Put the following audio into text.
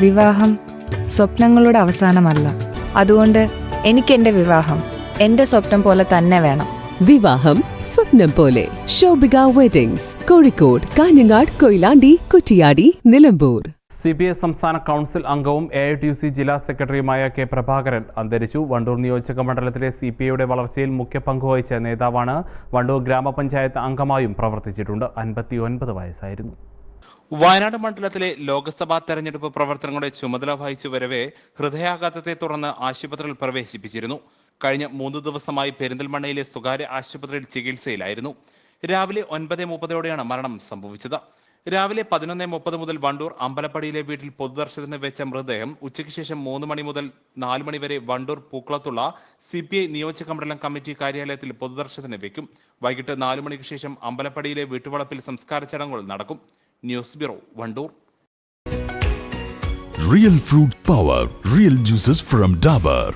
വിവാഹം സ്വപ്നങ്ങളുടെ അവസാനമല്ല. അതുകൊണ്ട് എനിക്ക് എന്റെ വിവാഹം എന്റെ സ്വപ്നം പോലെ തന്നെ വേണം. വിവാഹം സ്വപ്നം പോലെ. Shobhika weddings Kozhikode Kanhangad Koyilandy Kuttiady Nilambur. C P S സംസ്ഥാന കൗൺസിൽ അംഗവും A I T U C ജില്ലാ സെക്രട്ടറിയുമായ കെ പ്രഭാകരൻ അന്തരിച്ചു. വണ്ടൂർ നിയോജക മണ്ഡലത്തിലെ സി പി ഐയുടെ വളർച്ചയിൽ മുഖ്യ പങ്കുവഹിച്ച നേതാവാണ് വണ്ടൂർ ഗ്രാമപഞ്ചായത്ത് അംഗമായും പ്രവർത്തിച്ചിട്ടുണ്ട്. അൻപത്തി ഒൻപത് വയസ്സായിരുന്നു. വയനാട് മണ്ഡലത്തിലെ ലോക്സഭാ തെരഞ്ഞെടുപ്പ് പ്രവർത്തനങ്ങളുടെ ചുമതല വഹിച്ചു വരവെ ഹൃദയാഘാതത്തെ തുടർന്ന് ആശുപത്രിയിൽ പ്രവേശിപ്പിച്ചിരുന്നു. കഴിഞ്ഞ മൂന്ന് ദിവസമായി പെരിന്തൽമണ്ണയിലെ സ്വകാര്യ ആശുപത്രിയിൽ ചികിത്സയിലായിരുന്നു. രാവിലെ ഒൻപത് മുപ്പതോടെയാണ് മരണം സംഭവിച്ചത്. രാവിലെ പതിനൊന്ന് മുപ്പത് മുതൽ വണ്ടൂർ അമ്പലപ്പടിയിലെ വീട്ടിൽ പൊതുദർശനത്തിന് വെച്ച മൃതദേഹം ഉച്ചയ്ക്ക് ശേഷം മൂന്ന് മണി മുതൽ നാല് മണി വരെ വണ്ടൂർ പൂക്കുളത്തുള്ള സി പി ഐ നിയോജക മണ്ഡലം കമ്മിറ്റി കാര്യാലയത്തിൽ പൊതുദർശനത്തിന് വെക്കും. വൈകിട്ട് നാല് മണിക്ക് ശേഷം അമ്പലപ്പടിയിലെ വീട്ടുവളപ്പിൽ സംസ്കാര ചടങ്ങുകൾ നടക്കും. News bureau Wandoor Real fruit power, real juices from Dabur.